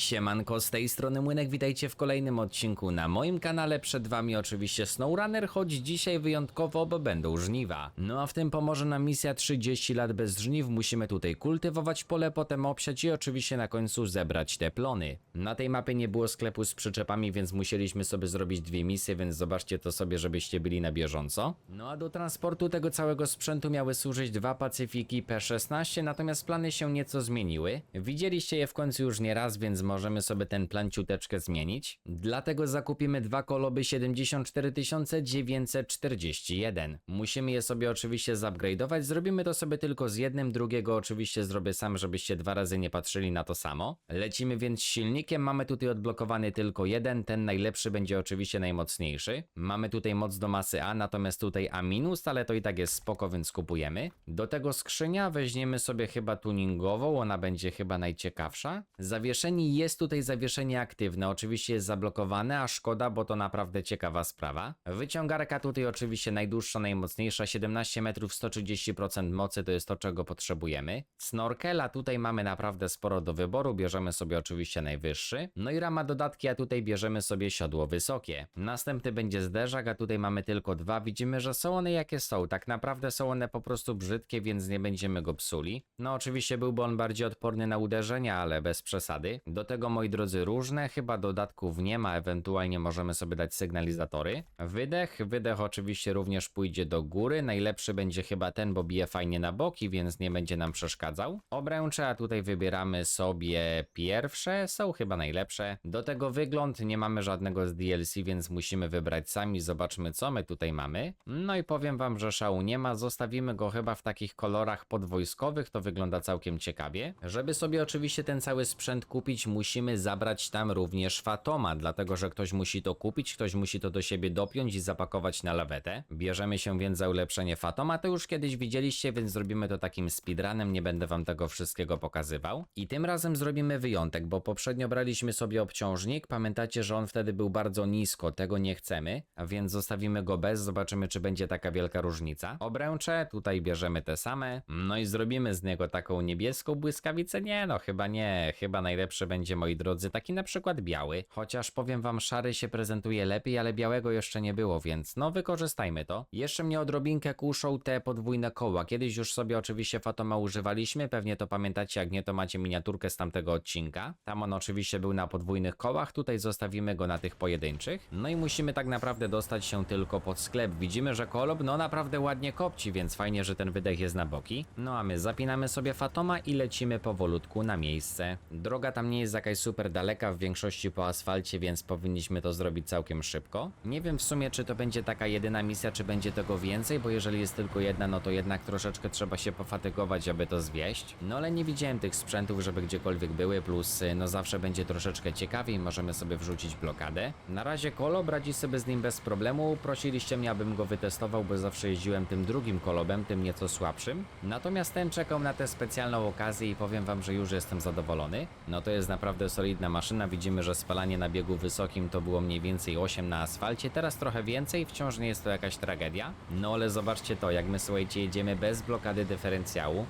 Siemanko, z tej strony Młynek, witajcie w kolejnym odcinku na moim kanale. Przed wami oczywiście SnowRunner, choć dzisiaj wyjątkowo, bo będą żniwa. No a w tym pomoże nam misja 30 lat bez żniw. Musimy tutaj kultywować pole, potem obsiać i oczywiście na końcu zebrać te plony. Na tej mapie nie było sklepu z przyczepami, więc musieliśmy sobie zrobić dwie misje, więc zobaczcie to sobie, żebyście byli na bieżąco. No a do transportu tego całego sprzętu miały służyć dwa Pacyfiki P16, natomiast plany się nieco zmieniły. Widzieliście je w końcu już nie raz, więc możemy sobie ten plan ciuteczkę zmienić. Dlatego zakupimy dwa koloby 74941. Musimy je sobie oczywiście zupgrade'ować, zrobimy to sobie tylko z jednym, drugiego oczywiście zrobię sam, żebyście dwa razy nie patrzyli na to samo. Lecimy więc silnikiem, mamy tutaj odblokowany tylko jeden, ten najlepszy będzie oczywiście najmocniejszy. Mamy tutaj moc do masy A, natomiast tutaj A minus, ale to i tak jest spoko, więc kupujemy. Do tego skrzynia weźmiemy sobie chyba tuningową, ona będzie chyba najciekawsza. Zawieszenie jest tutaj zawieszenie aktywne, oczywiście jest zablokowane, a szkoda, bo to naprawdę ciekawa sprawa. Wyciągarka tutaj oczywiście najdłuższa, najmocniejsza, 17 metrów, 130% mocy to jest to, czego potrzebujemy. Snorkela tutaj mamy naprawdę sporo do wyboru, bierzemy sobie oczywiście najwyższy. No i rama dodatki, a tutaj bierzemy sobie siodło wysokie. Następny będzie zderzak, a tutaj mamy tylko dwa. Widzimy, że są one jakie są. Tak naprawdę są one po prostu brzydkie, więc nie będziemy go psuli. No oczywiście byłby on bardziej odporny na uderzenia, ale bez przesady. Do tego, moi drodzy, różne, chyba dodatków nie ma, ewentualnie możemy sobie dać sygnalizatory. Wydech, wydech oczywiście również pójdzie do góry. Najlepszy będzie chyba ten, bo bije fajnie na boki, więc nie będzie nam przeszkadzał. Obręcze, a tutaj wybieramy sobie pierwsze, są chyba najlepsze. Do tego wygląd, nie mamy żadnego z DLC, więc musimy wybrać sami, zobaczmy co my tutaj mamy. No i powiem wam, że szału nie ma, zostawimy go chyba w takich kolorach podwojskowych, to wygląda całkiem ciekawie. Żeby sobie oczywiście ten cały sprzęt kupić, musimy zabrać tam również Fatoma, dlatego że ktoś musi to kupić, ktoś musi to do siebie dopiąć i zapakować na lawetę. Bierzemy się więc za ulepszenie Fatoma, to już kiedyś widzieliście, więc zrobimy to takim speedrunem, nie będę wam tego wszystkiego pokazywał. I tym razem zrobimy wyjątek, bo poprzednio braliśmy sobie obciążnik, pamiętacie, że on wtedy był bardzo nisko, tego nie chcemy, a więc zostawimy go bez, zobaczymy czy będzie taka wielka różnica. Obręcze, tutaj bierzemy te same, no i zrobimy z niego taką niebieską błyskawicę, nie no, chyba nie, chyba najlepszy będzie, moi drodzy, taki na przykład biały, chociaż powiem wam, szary się prezentuje lepiej, ale białego jeszcze nie było, więc no wykorzystajmy to. Jeszcze mnie odrobinkę kuszą te podwójne koła, kiedyś już sobie oczywiście Fatoma używaliśmy, pewnie to pamiętacie, jak nie to macie miniaturkę z tamtego odcinka. Tam on oczywiście był na podwójnych kołach, tutaj zostawimy go na tych pojedynczych. No i musimy tak naprawdę dostać się tylko pod sklep. Widzimy, że kolob no naprawdę ładnie kopci, więc fajnie, że ten wydech jest na boki. No a my zapinamy sobie Fatoma i lecimy powolutku na miejsce. Droga tam nie jest jakaś super daleka, w większości po asfalcie, więc powinniśmy to zrobić całkiem szybko. Nie wiem w sumie, czy to będzie taka jedyna misja, czy będzie tego więcej, bo jeżeli jest tylko jedna, no to jednak troszeczkę trzeba się pofatygować, aby to zwieść. No ale nie widziałem tych sprzętów, żeby gdziekolwiek były, plus y, no zawsze będzie troszeczkę ciekawiej, możemy sobie wrzucić blokadę. Na razie kolob radzi sobie z nim bez problemu, prosiliście mnie, abym go wytestował, bo zawsze jeździłem tym drugim kolobem, tym nieco słabszym. Natomiast ten czekał na tę specjalną okazję i powiem wam, że już jestem zadowolony. No to jest naprawdę solidna maszyna, widzimy, że spalanie na biegu wysokim to było mniej więcej 8 na asfalcie, teraz trochę więcej, wciąż nie jest to jakaś tragedia. No ale zobaczcie to, jak my słuchajcie jedziemy bez blokady dyferencjału.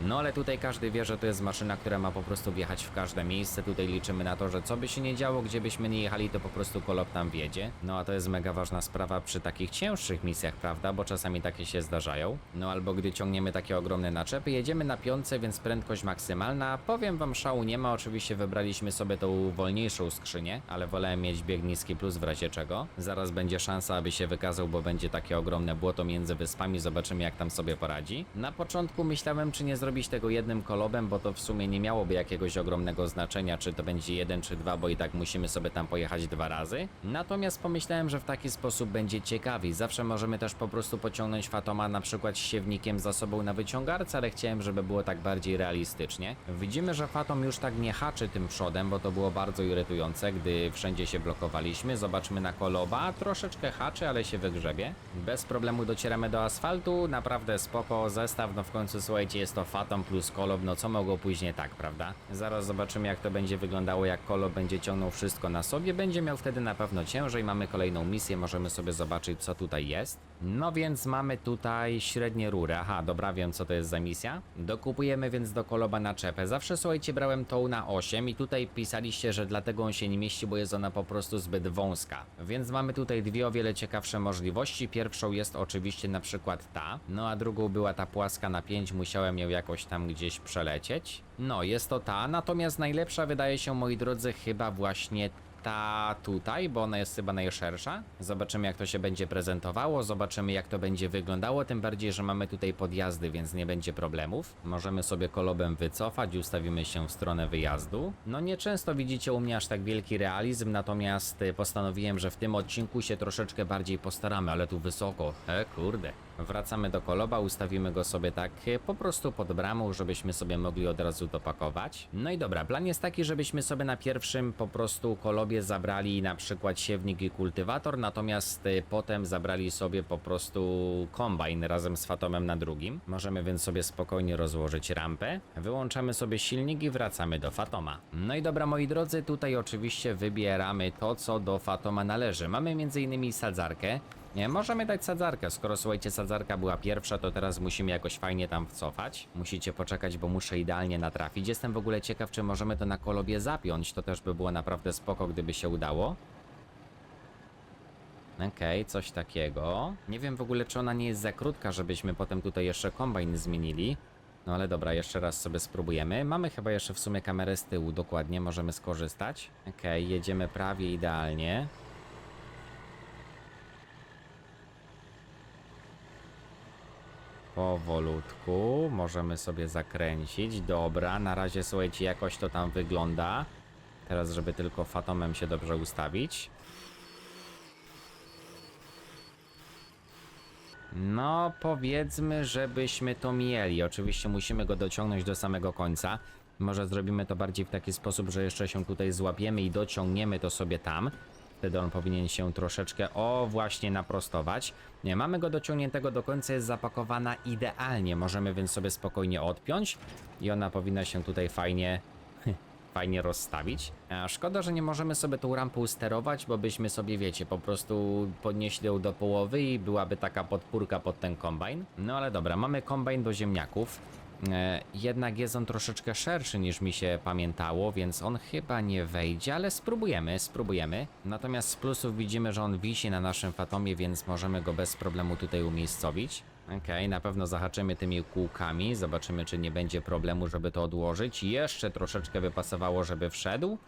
No ale tutaj każdy wie, że to jest maszyna, która ma po prostu wjechać w każde miejsce. Tutaj liczymy na to, że co by się nie działo, gdzie byśmy nie jechali, to po prostu kolop tam wjedzie. No a to jest mega ważna sprawa przy takich cięższych misjach, prawda? Bo czasami takie się zdarzają. No albo gdy ciągniemy takie ogromne naczepy, jedziemy na piątce, więc prędkość maksymalna. Powiem wam, szału nie ma. Oczywiście wybraliśmy sobie tą wolniejszą skrzynię, ale wolałem mieć bieg niski plus w razie czego. Zaraz będzie szansa, aby się wykazał, bo będzie takie ogromne błoto między wyspami. Zobaczymy, jak tam sobie poradzi. Na początku myślałem, czy nie zrobić tego jednym kolobem, bo to w sumie nie miałoby jakiegoś ogromnego znaczenia, czy to będzie jeden czy dwa, bo i tak musimy sobie tam pojechać dwa razy. Natomiast pomyślałem, że w taki sposób będzie ciekawiej. Zawsze możemy też po prostu pociągnąć Fatoma na przykład siewnikiem za sobą na wyciągarce, ale chciałem, żeby było tak bardziej realistycznie. Widzimy, że Fatom już tak nie haczy tym przodem, bo to było bardzo irytujące, gdy wszędzie się blokowaliśmy. Zobaczmy na koloba, troszeczkę haczy, ale się wygrzebie. Bez problemu docieramy do asfaltu, naprawdę spoko zestaw, no w końcu słuchajcie, jest to Fatom plus Kolob, no co mogło później tak, prawda? Zaraz zobaczymy jak to będzie wyglądało, jak Kolob będzie ciągnął wszystko na sobie, będzie miał wtedy na pewno ciężej, mamy kolejną misję, możemy sobie zobaczyć co tutaj jest. No więc mamy tutaj średnie rury, aha, dobra, wiem co to jest za misja. Dokupujemy więc do Koloba naczepę, zawsze słuchajcie, brałem tą na 8 i tutaj pisaliście, że dlatego on się nie mieści, bo jest ona po prostu zbyt wąska. Więc mamy tutaj dwie o wiele ciekawsze możliwości, pierwszą jest oczywiście na przykład ta, no a drugą była ta płaska na 5, musiałem ją jakoś tam gdzieś przelecieć. No, jest to ta, natomiast najlepsza wydaje się, moi drodzy, chyba właśnie ta tutaj, bo ona jest chyba najszersza. Zobaczymy jak to się będzie prezentowało, zobaczymy jak to będzie wyglądało, tym bardziej, że mamy tutaj podjazdy, więc nie będzie problemów. Możemy sobie kolobem wycofać i ustawimy się w stronę wyjazdu. No nieczęsto widzicie u mnie aż tak wielki realizm, natomiast y, postanowiłem, że w tym odcinku się troszeczkę bardziej postaramy, ale tu wysoko. E kurde. Wracamy do koloba, ustawimy go sobie tak y, po prostu pod bramą, żebyśmy sobie mogli od razu dopakować. No i dobra, plan jest taki, żebyśmy sobie na pierwszym po prostu kolobie zabrali na przykład siewnik i kultywator, natomiast y, potem zabrali sobie po prostu kombajn razem z Fatomem na drugim. Możemy więc sobie spokojnie rozłożyć rampę, wyłączamy sobie silnik i wracamy do Fatoma. No i dobra moi drodzy, tutaj oczywiście wybieramy to, co do Fatoma należy. Mamy m.in. sadzarkę, nie, możemy dać sadzarkę. Skoro słuchajcie, sadzarka była pierwsza, to teraz musimy jakoś fajnie tam wcofać. Musicie poczekać, bo muszę idealnie natrafić. Jestem w ogóle ciekaw, czy możemy to na kolobie zapiąć. To też by było naprawdę spoko, gdyby się udało. Okej, coś takiego. Nie wiem w ogóle, czy ona nie jest za krótka, żebyśmy potem tutaj jeszcze kombajn zmienili. No ale dobra, jeszcze raz sobie spróbujemy. Mamy chyba jeszcze w sumie kamerę z tyłu, dokładnie, możemy skorzystać. Okej, jedziemy prawie idealnie. Powolutku, możemy sobie zakręcić. Dobra, na razie słuchajcie, jakoś to tam wygląda. Teraz, żeby tylko fatomem się dobrze ustawić. No, powiedzmy, żebyśmy to mieli. Oczywiście musimy go dociągnąć do samego końca. Może zrobimy to bardziej w taki sposób, że jeszcze się tutaj złapiemy i dociągniemy to sobie tam. Wtedy on powinien się troszeczkę, o właśnie, naprostować. Nie, mamy go dociągniętego do końca, jest zapakowana idealnie. Możemy więc sobie spokojnie odpiąć i ona powinna się tutaj fajnie fajnie rozstawić. A szkoda, że nie możemy sobie tą rampą sterować, bo byśmy sobie, wiecie, po prostu podnieśli ją do połowy i byłaby taka podpórka pod ten kombajn. No ale dobra, mamy kombajn do ziemniaków. E, jednak jest on troszeczkę szerszy niż mi się pamiętało, więc on chyba nie wejdzie, ale spróbujemy, spróbujemy. Natomiast z plusów widzimy, że on wisi na naszym fatomie, więc możemy go bez problemu tutaj umiejscowić. Okej, na pewno zahaczymy tymi kółkami, zobaczymy czy nie będzie problemu, żeby to odłożyć. Jeszcze troszeczkę wypasowało, żeby wszedł.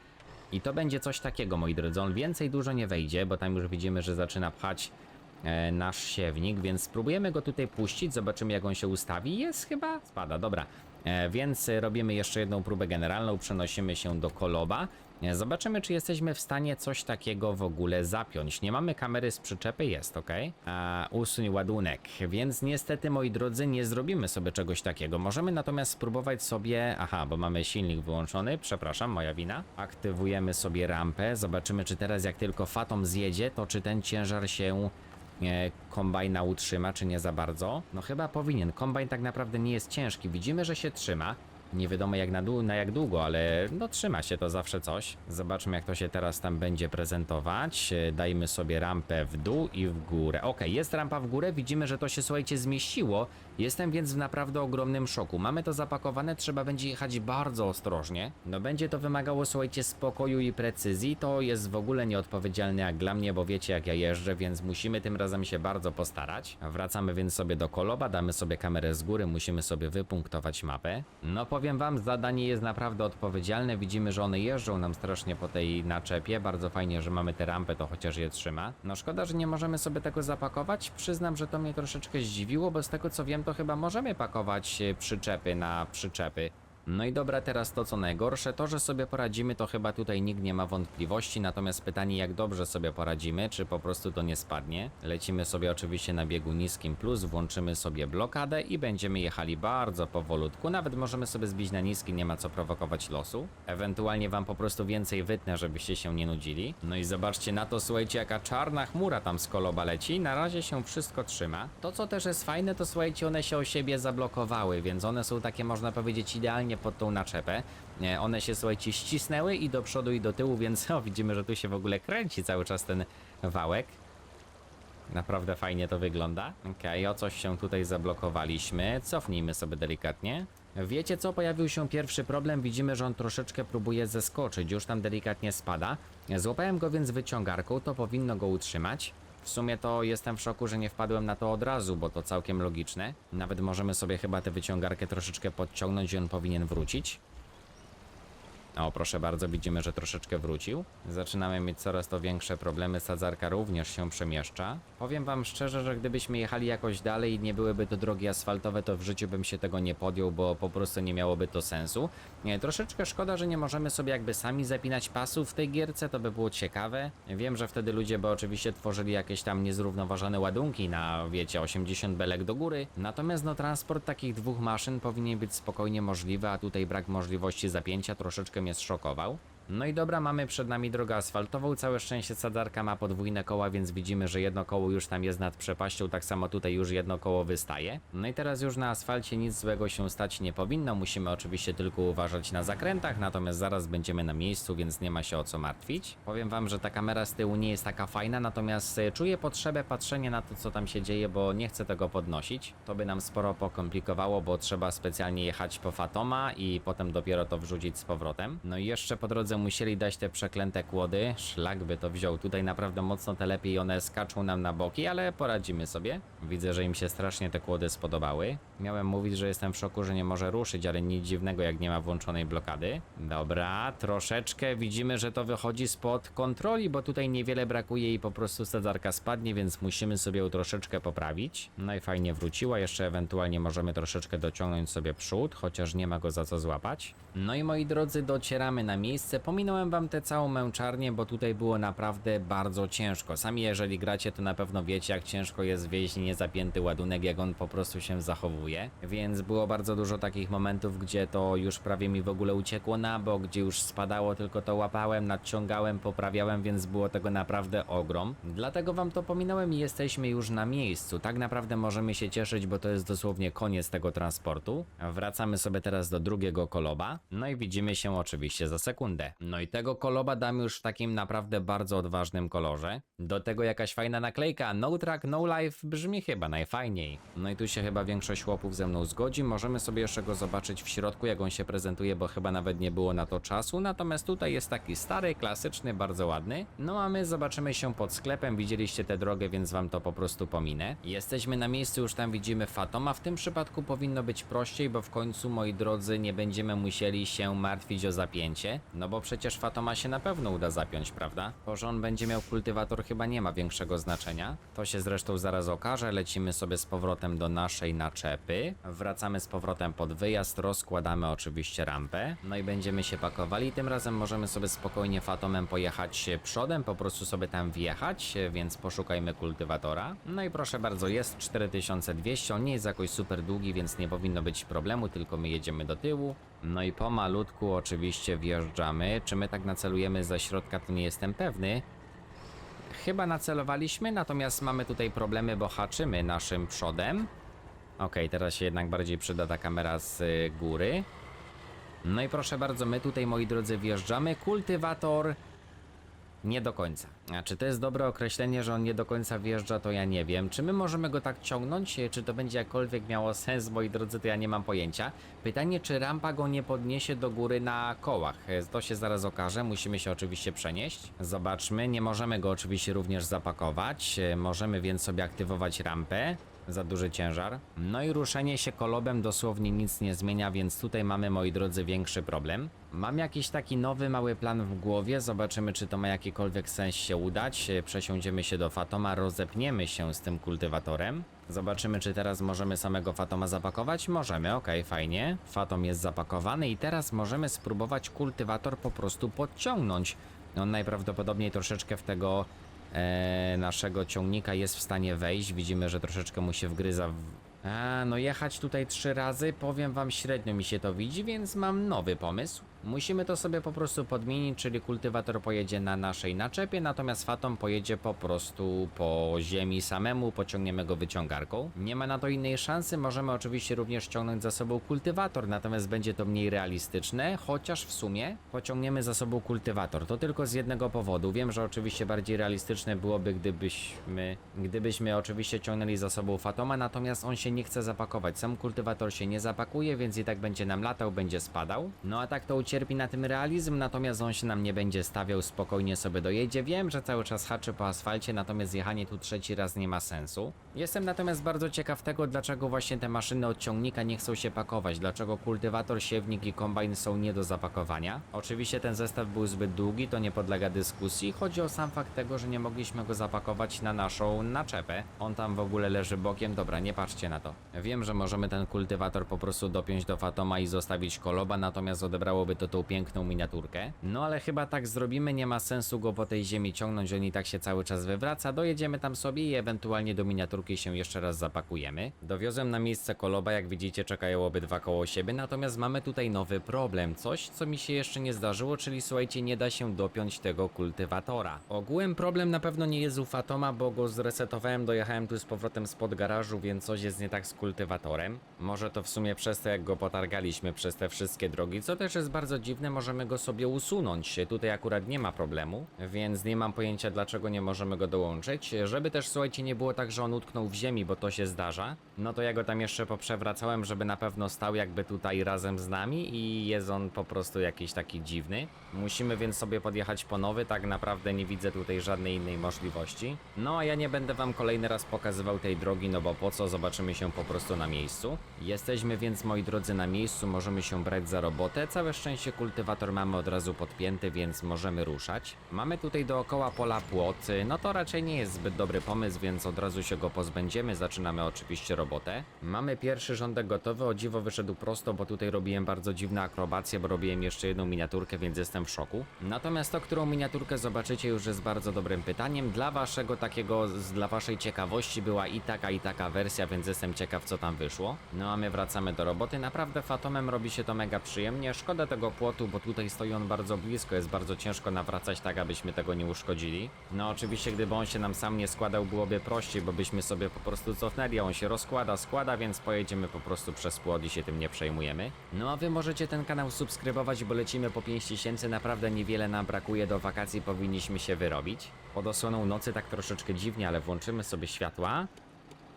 I to będzie coś takiego, moi drodzy. On więcej dużo nie wejdzie, bo tam już widzimy, że zaczyna pchać nasz siewnik, więc spróbujemy go tutaj puścić, zobaczymy jak on się ustawi. Jest chyba, spada, dobra. E, więc e, robimy jeszcze jedną próbę generalną, przenosimy się do koloba. E, Zobaczymy, czy jesteśmy w stanie coś takiego w ogóle zapiąć. Nie mamy kamery z przyczepy, jest ok. A, usuń ładunek, więc niestety, moi drodzy, nie zrobimy sobie czegoś takiego. Możemy natomiast spróbować sobie. Aha, bo mamy silnik wyłączony, przepraszam, moja wina. Aktywujemy sobie rampę. Zobaczymy, czy teraz, jak tylko Fatom zjedzie, to czy ten ciężar się e, kombajna utrzyma, czy nie za bardzo? No chyba powinien. Kombajn tak naprawdę nie jest ciężki. Widzimy, że się trzyma. Nie wiadomo jak na, na jak długo, ale no trzyma się to zawsze coś. Zobaczmy jak to się teraz tam będzie prezentować. E, Dajmy sobie rampę w dół i w górę. Ok, jest rampa w górę, widzimy, że to się słuchajcie zmieściło. Jestem więc w naprawdę ogromnym szoku. Mamy to zapakowane, trzeba będzie jechać bardzo ostrożnie. No będzie to wymagało słuchajcie spokoju i precyzji. To jest w ogóle nieodpowiedzialne jak dla mnie, bo wiecie jak ja jeżdżę, więc musimy tym razem się bardzo postarać. Wracamy więc sobie do koloba, damy sobie kamerę z góry, musimy sobie wypunktować mapę. No powiem wam, zadanie jest naprawdę odpowiedzialne. Widzimy, że one jeżdżą nam strasznie po tej naczepie. Bardzo fajnie, że mamy tę rampę, to chociaż je trzyma. No szkoda, że nie możemy sobie tego zapakować. Przyznam, że to mnie troszeczkę zdziwiło, bo z tego co wiem, to chyba możemy pakować e, przyczepy na przyczepy. No i dobra, teraz to co najgorsze, to że sobie poradzimy, to chyba tutaj nikt nie ma wątpliwości, natomiast pytanie jak dobrze sobie poradzimy, czy po prostu to nie spadnie. Lecimy sobie oczywiście na biegu niskim plus, włączymy sobie blokadę i będziemy jechali bardzo powolutku, nawet możemy sobie zbić na niski, nie ma co prowokować losu. Ewentualnie wam po prostu więcej wytnę, żebyście się nie nudzili. No i zobaczcie na to, słuchajcie, jaka czarna chmura tam z koloba leci, na razie się wszystko trzyma. To co też jest fajne, to słuchajcie, one się o siebie zablokowały, więc one są takie, można powiedzieć, idealnie pod tą naczepę. One się, słuchajcie, ścisnęły i do przodu i do tyłu, więc o, widzimy, że tu się w ogóle kręci cały czas ten wałek. Naprawdę fajnie to wygląda. Okej, o coś się tutaj zablokowaliśmy. Cofnijmy sobie delikatnie. Wiecie co? Pojawił się pierwszy problem. Widzimy, że on troszeczkę próbuje zeskoczyć. Już tam delikatnie spada. Złapałem go więc wyciągarką, to powinno go utrzymać. W sumie to jestem w szoku, że nie wpadłem na to od razu, bo to całkiem logiczne. Nawet możemy sobie chyba tę wyciągarkę troszeczkę podciągnąć i on powinien wrócić. O, proszę bardzo, widzimy, że troszeczkę wrócił. Zaczynamy mieć coraz to większe problemy, sadzarka również się przemieszcza. Powiem wam szczerze, że gdybyśmy jechali jakoś dalej i nie byłyby to drogi asfaltowe, to w życiu bym się tego nie podjął, bo po prostu nie miałoby to sensu. Nie, troszeczkę szkoda, że nie możemy sobie jakby sami zapinać pasów w tej gierce, to by było ciekawe. Wiem, że wtedy ludzie by oczywiście tworzyli jakieś tam niezrównoważone ładunki na, wiecie, 80 belek do góry. Natomiast no transport takich dwóch maszyn powinien być spokojnie możliwy, a tutaj brak możliwości zapięcia troszeczkę mnie zszokował. No i dobra, mamy przed nami drogę asfaltową. Całe szczęście sadarka ma podwójne koła, więc widzimy, że jedno koło już tam jest nad przepaścią, tak samo tutaj już jedno koło wystaje. No i teraz już na asfalcie nic złego się stać nie powinno. Musimy oczywiście tylko uważać na zakrętach, natomiast zaraz będziemy na miejscu, więc nie ma się o co martwić. Powiem wam, że ta kamera z tyłu nie jest taka fajna, natomiast e, czuję potrzebę patrzenia na to, co tam się dzieje, bo nie chcę tego podnosić. To by nam sporo pokomplikowało, bo trzeba specjalnie jechać po Fatoma i potem dopiero to wrzucić z powrotem. No i jeszcze po drodze musieli dać te przeklęte kłody. Szlak by to wziął. Tutaj naprawdę mocno te lepiej one skaczą nam na boki, ale poradzimy sobie. Widzę, że im się strasznie te kłody spodobały. Miałem mówić, że jestem w szoku, że nie może ruszyć, ale nic dziwnego, jak nie ma włączonej blokady. Dobra, troszeczkę widzimy, że to wychodzi spod kontroli, bo tutaj niewiele brakuje i po prostu sadzarka spadnie, więc musimy sobie ją troszeczkę poprawić. No i fajnie wróciła. Jeszcze ewentualnie możemy troszeczkę dociągnąć sobie przód, chociaż nie ma go za co złapać. No i moi drodzy, docieramy na miejsce. Pominąłem wam tę całą męczarnię, bo tutaj było naprawdę bardzo ciężko. Sami jeżeli gracie, to na pewno wiecie, jak ciężko jest wieźć niezapięty ładunek, jak on po prostu się zachowuje. Więc było bardzo dużo takich momentów, gdzie to już prawie mi w ogóle uciekło na bok, gdzie już spadało, tylko to łapałem, nadciągałem, poprawiałem, więc było tego naprawdę ogrom. Dlatego wam to pominąłem i jesteśmy już na miejscu. Tak naprawdę możemy się cieszyć, bo to jest dosłownie koniec tego transportu. Wracamy sobie teraz do drugiego koloba. No i widzimy się oczywiście za sekundę. No i tego koloba dam już w takim naprawdę bardzo odważnym kolorze. Do tego jakaś fajna naklejka No Track, No Life brzmi chyba najfajniej. No i tu się chyba większość chłopów ze mną zgodzi. Możemy sobie jeszcze go zobaczyć w środku, jak on się prezentuje, bo chyba nawet nie było na to czasu. Natomiast tutaj jest taki stary, klasyczny, bardzo ładny. No a my zobaczymy się pod sklepem. Widzieliście tę drogę, więc wam to po prostu pominę. Jesteśmy na miejscu, już tam widzimy Fatoma. W tym przypadku powinno być prościej, bo w końcu, moi drodzy, nie będziemy musieli się martwić o zapięcie. No bo przecież Fatoma się na pewno uda zapiąć, prawda? To, że on będzie miał kultywator chyba nie ma większego znaczenia. To się zresztą zaraz okaże. Lecimy sobie z powrotem do naszej naczepy. Wracamy z powrotem pod wyjazd, rozkładamy oczywiście rampę. No i będziemy się pakowali. Tym razem możemy sobie spokojnie Fatomem pojechać przodem, po prostu sobie tam wjechać, więc poszukajmy kultywatora. No i proszę bardzo, jest 4200. On nie jest jakoś super długi, więc nie powinno być problemu, tylko my jedziemy do tyłu. No i pomalutku oczywiście wjeżdżamy. Czy my tak nacelujemy ze środka, to nie jestem pewny. Chyba nacelowaliśmy, natomiast mamy tutaj problemy, bo haczymy naszym przodem. Okej, teraz się jednak bardziej przyda ta kamera z y, góry. No i proszę bardzo, my tutaj, moi drodzy, wjeżdżamy. Kultywator nie do końca. A czy to jest dobre określenie, że on nie do końca wjeżdża, to ja nie wiem. Czy my możemy go tak ciągnąć? Czy to będzie jakkolwiek miało sens, moi drodzy, to ja nie mam pojęcia. Pytanie, czy rampa go nie podniesie do góry na kołach? To się zaraz okaże. Musimy się oczywiście przenieść. Zobaczmy. Nie możemy go oczywiście również zapakować. Możemy więc sobie aktywować rampę. Za duży ciężar. No i ruszenie się kolobem dosłownie nic nie zmienia, więc tutaj mamy, moi drodzy, większy problem. Mam jakiś taki nowy, mały plan w głowie, zobaczymy czy to ma jakikolwiek sens się udać. E, Przesiądziemy się do Fatoma, rozepniemy się z tym kultywatorem. Zobaczymy czy teraz możemy samego Fatoma zapakować. Możemy, okej, fajnie. Fatom jest zapakowany i teraz możemy spróbować kultywator po prostu podciągnąć. On najprawdopodobniej troszeczkę w tego naszego ciągnika jest w stanie wejść. Widzimy, że troszeczkę mu się wgryza w... A, no jechać tutaj trzy razy, powiem wam średnio mi się to widzi, więc mam nowy pomysł. Musimy to sobie po prostu podmienić, czyli kultywator pojedzie na naszej naczepie, natomiast Fatom pojedzie po prostu po ziemi samemu, pociągniemy go wyciągarką. Nie ma na to innej szansy, możemy oczywiście również ciągnąć za sobą kultywator, natomiast będzie to mniej realistyczne, chociaż w sumie pociągniemy za sobą kultywator. To tylko z jednego powodu. Wiem, że oczywiście bardziej realistyczne byłoby, gdybyśmy, gdybyśmy oczywiście ciągnęli za sobą Fatoma, natomiast on się nie chce zapakować. Sam kultywator się nie zapakuje, więc i tak będzie nam latał, będzie spadał. No a tak to ucierpi na tym realizm, natomiast on się nam nie będzie stawiał, spokojnie sobie dojedzie. Wiem, że cały czas haczy po asfalcie, natomiast jechanie tu trzeci raz nie ma sensu. Jestem natomiast bardzo ciekaw tego, dlaczego właśnie te maszyny od ciągnika nie chcą się pakować, dlaczego kultywator, siewnik i kombajn są nie do zapakowania. Oczywiście ten zestaw był zbyt długi, to nie podlega dyskusji. Chodzi o sam fakt tego, że nie mogliśmy go zapakować na naszą naczepę. On tam w ogóle leży bokiem, dobra, nie patrzcie na to. Wiem, że możemy ten kultywator po prostu dopiąć do Fatoma i zostawić koloba, natomiast odebrałoby to tą piękną miniaturkę. No ale chyba tak zrobimy, nie ma sensu go po tej ziemi ciągnąć, on i tak się cały czas wywraca. Dojedziemy tam sobie i ewentualnie do miniaturki się jeszcze raz zapakujemy. Dowiozłem na miejsce koloba, jak widzicie czekają obydwa koło siebie, natomiast mamy tutaj nowy problem, coś co mi się jeszcze nie zdarzyło, czyli słuchajcie, nie da się dopiąć tego kultywatora. Ogółem problem na pewno nie jest u Fatoma, bo go zresetowałem, dojechałem tu z powrotem spod garażu, więc coś jest nie tak z kultywatorem. Może to w sumie przez to, jak go potargaliśmy przez te wszystkie drogi, co też jest bardzo dziwne, możemy go sobie usunąć. Tutaj akurat nie ma problemu, więc nie mam pojęcia dlaczego nie możemy go dołączyć. Żeby też, słuchajcie, nie było tak, że on utknął w ziemi, bo to się zdarza, no to ja go tam jeszcze poprzewracałem, żeby na pewno stał jakby tutaj razem z nami i jest on po prostu jakiś taki dziwny. Musimy więc sobie podjechać po nowy, tak naprawdę nie widzę tutaj żadnej innej możliwości. No a ja nie będę wam kolejny raz pokazywał tej drogi, no bo po co, zobaczymy się po prostu na miejscu. Jesteśmy więc, moi drodzy, na miejscu, możemy się brać za robotę. Całe szczęście kultywator mamy od razu podpięty, więc możemy ruszać. Mamy tutaj dookoła pola płot, no to raczej nie jest zbyt dobry pomysł, więc od razu się go pozbędziemy. Zaczynamy oczywiście robotę. Mamy pierwszy rządek gotowy, o dziwo wyszedł prosto, bo tutaj robiłem bardzo dziwne akrobacje, bo robiłem jeszcze jedną miniaturkę, więc jestem w szoku. Natomiast to, którą miniaturkę zobaczycie już jest bardzo dobrym pytaniem. Dla waszego takiego, dla waszej ciekawości była i taka i taka wersja, więc jestem ciekaw co tam wyszło. No a my wracamy do roboty. Naprawdę Fatomem robi się to mega przyjemnie. Szkoda tego płotu, bo tutaj stoi on bardzo blisko, jest bardzo ciężko nawracać tak, abyśmy tego nie uszkodzili. No oczywiście, gdyby on się nam sam nie składał, byłoby prościej, bo byśmy sobie po prostu cofnęli, a on się rozkłada, składa, więc pojedziemy po prostu przez płot i się tym nie przejmujemy. No a wy możecie ten kanał subskrybować, bo lecimy po 5000, naprawdę niewiele nam brakuje do wakacji, powinniśmy się wyrobić. Pod osłoną nocy tak troszeczkę dziwnie, ale włączymy sobie światła.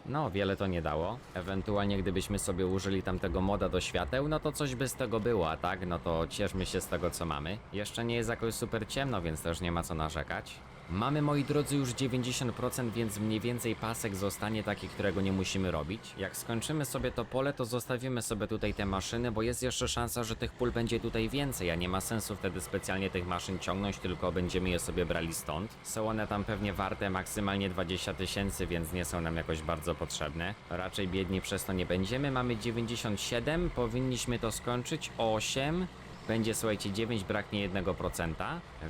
No, wiele to nie dało. Ewentualnie gdybyśmy sobie użyli tamtego moda do świateł, no to coś by z tego było, a tak? No to cieszmy się z tego, co mamy. Jeszcze nie jest jakoś super ciemno, więc też nie ma co narzekać. Mamy, moi drodzy, już 90%, więc mniej więcej pasek zostanie taki, którego nie musimy robić. Jak skończymy sobie to pole, to zostawimy sobie tutaj te maszyny, bo jest jeszcze szansa, że tych pól będzie tutaj więcej, a nie ma sensu wtedy specjalnie tych maszyn ciągnąć, tylko będziemy je sobie brali stąd. Są one tam pewnie warte maksymalnie 20 tysięcy, więc nie są nam jakoś bardzo potrzebne. Raczej biedni przez to nie będziemy. Mamy 97, powinniśmy to skończyć. 8. Będzie, słuchajcie, 9, braknie 1%.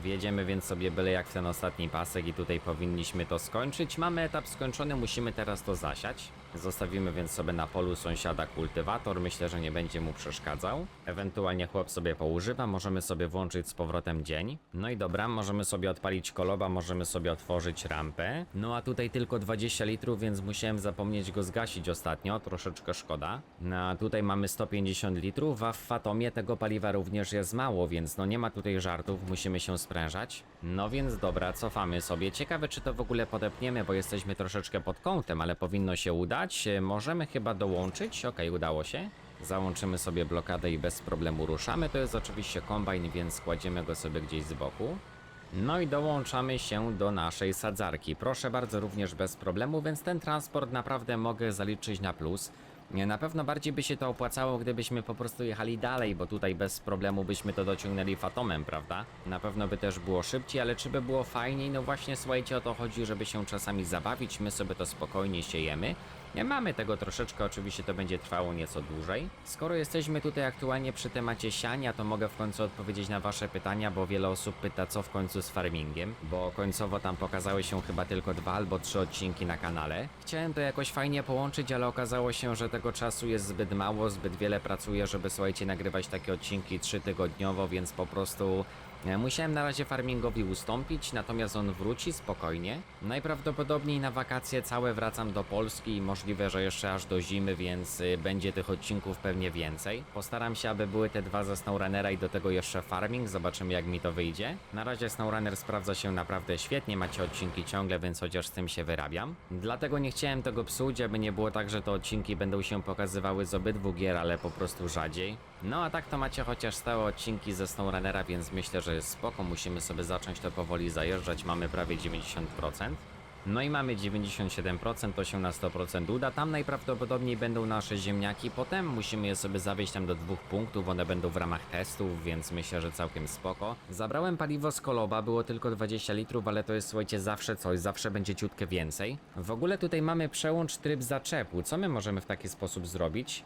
Wjedziemy więc sobie byle jak w ten ostatni pasek i tutaj powinniśmy to skończyć. Mamy etap skończony, musimy teraz to zasiać. Zostawimy więc sobie na polu sąsiada kultywator, myślę, że nie będzie mu przeszkadzał. Ewentualnie chłop sobie poużywa, możemy sobie włączyć z powrotem dzień. No i dobra, możemy sobie odpalić koloba, możemy sobie otworzyć rampę. No a tutaj tylko 20 litrów, więc musiałem zapomnieć go zgasić ostatnio, troszeczkę szkoda. No a tutaj mamy 150 litrów, a w Fatomie tego paliwa również jest mało, więc no nie ma tutaj żartów, musimy się sprężać. No więc dobra, cofamy sobie. Ciekawe czy to w ogóle podepniemy, bo jesteśmy troszeczkę pod kątem, ale powinno się udać. E, Możemy chyba dołączyć, okej, udało się. Załączymy sobie blokadę i bez problemu ruszamy. To jest oczywiście kombajn, więc kładziemy go sobie gdzieś z boku. No i dołączamy się do naszej sadzarki. Proszę bardzo, również bez problemu, więc ten transport naprawdę mogę zaliczyć na plus. Na pewno bardziej by się to opłacało, gdybyśmy po prostu jechali dalej, bo tutaj bez problemu byśmy to dociągnęli fatomem, prawda? Na pewno by też było szybciej, ale czy by było fajniej? No właśnie, słuchajcie, o to chodzi, żeby się czasami zabawić, my sobie to spokojnie siejemy. Nie mamy tego troszeczkę, oczywiście to będzie trwało nieco dłużej. Skoro jesteśmy tutaj aktualnie przy temacie siania, to mogę w końcu odpowiedzieć na wasze pytania, bo wiele osób pyta co w końcu z farmingiem, bo końcowo tam pokazały się chyba tylko dwa albo trzy odcinki na kanale. Chciałem to jakoś fajnie połączyć, ale okazało się, że tego czasu jest zbyt mało, zbyt wiele pracuję, żeby słuchajcie nagrywać takie odcinki trzytygodniowo, więc po prostu Musiałem na razie farmingowi ustąpić, natomiast on wróci spokojnie. Najprawdopodobniej na wakacje całe wracam do Polski i możliwe, że jeszcze aż do zimy, więc y, będzie tych odcinków pewnie więcej. Postaram się, aby były te dwa ze SnowRunnera i do tego jeszcze farming, zobaczymy jak mi to wyjdzie. Na razie SnowRunner sprawdza się naprawdę świetnie, macie odcinki ciągle, więc chociaż z tym się wyrabiam. Dlatego nie chciałem tego psuć, aby nie było tak, że te odcinki będą się pokazywały z obydwu gier, ale po prostu rzadziej. No a tak to macie chociaż stałe odcinki ze SnowRunnera, więc myślę, że jest spoko. Musimy sobie zacząć to powoli zajeżdżać. Mamy prawie 90%. No i mamy 97%, to się na 100% uda. Tam najprawdopodobniej będą nasze ziemniaki. Potem musimy je sobie zawieźć tam do dwóch punktów. One będą w ramach testów, więc myślę, że całkiem spoko. Zabrałem paliwo z Koloba, było tylko 20 litrów, ale to jest słuchajcie zawsze coś, zawsze będzie ciutkę więcej. W ogóle tutaj mamy przełącz tryb zaczepu. Co my możemy w taki sposób zrobić?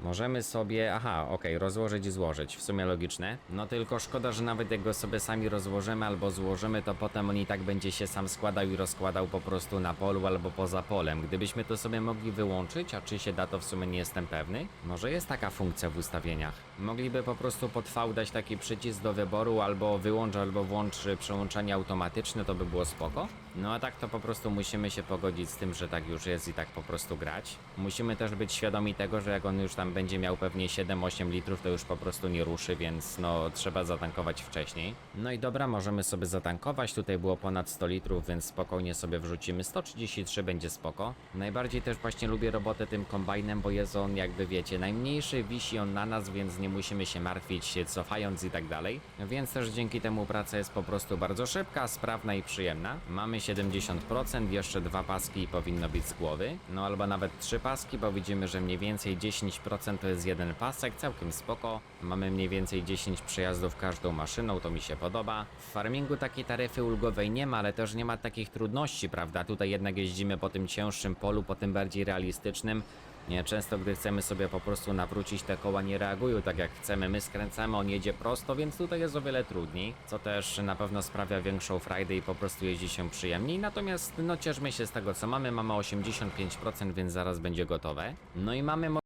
Możemy sobie, aha, okej, rozłożyć i złożyć, w sumie logiczne. No tylko szkoda, że nawet jak go sobie sami rozłożymy albo złożymy, to potem on i tak będzie się sam składał i rozkładał po prostu na polu albo poza polem. Gdybyśmy to sobie mogli wyłączyć, a czy się da, to w sumie nie jestem pewny. Może jest taka funkcja w ustawieniach. Mogliby po prostu pod V dać taki przycisk do wyboru, albo wyłącz, albo włącz y, przełączanie automatyczne, to by było spoko. No a tak to po prostu musimy się pogodzić z tym, że tak już jest i tak po prostu grać. Musimy też być świadomi tego, że jak on już tam będzie miał pewnie 7-8 litrów, to już po prostu nie ruszy, więc no trzeba zatankować wcześniej. No i dobra, możemy sobie zatankować. Tutaj było ponad 100 litrów, więc spokojnie sobie wrzucimy. 133 będzie spoko. Najbardziej też właśnie lubię robotę tym kombajnem, bo jest on jakby wiecie, najmniejszy, wisi on na nas, więc nie musimy się martwić się cofając i tak dalej. Więc też dzięki temu praca jest po prostu bardzo szybka, sprawna i przyjemna. Mamy 70%, jeszcze dwa paski powinno być z głowy. No albo nawet trzy paski, bo widzimy, że mniej więcej 10% to jest jeden pasek, całkiem spoko. Mamy mniej więcej 10 przejazdów każdą maszyną, to mi się podoba. W farmingu takiej taryfy ulgowej nie ma, ale też nie ma takich trudności, prawda? Tutaj jednak jeździmy po tym cięższym polu, po tym bardziej realistycznym. Nie, często gdy chcemy sobie po prostu nawrócić, te koła nie reagują tak jak chcemy. My skręcamy, on jedzie prosto, więc tutaj jest o wiele trudniej, co też na pewno sprawia większą frajdę i po prostu jeździ się przyjemniej. Natomiast no cieszmy się z tego co mamy, mamy 85%, więc zaraz będzie gotowe. No i mamy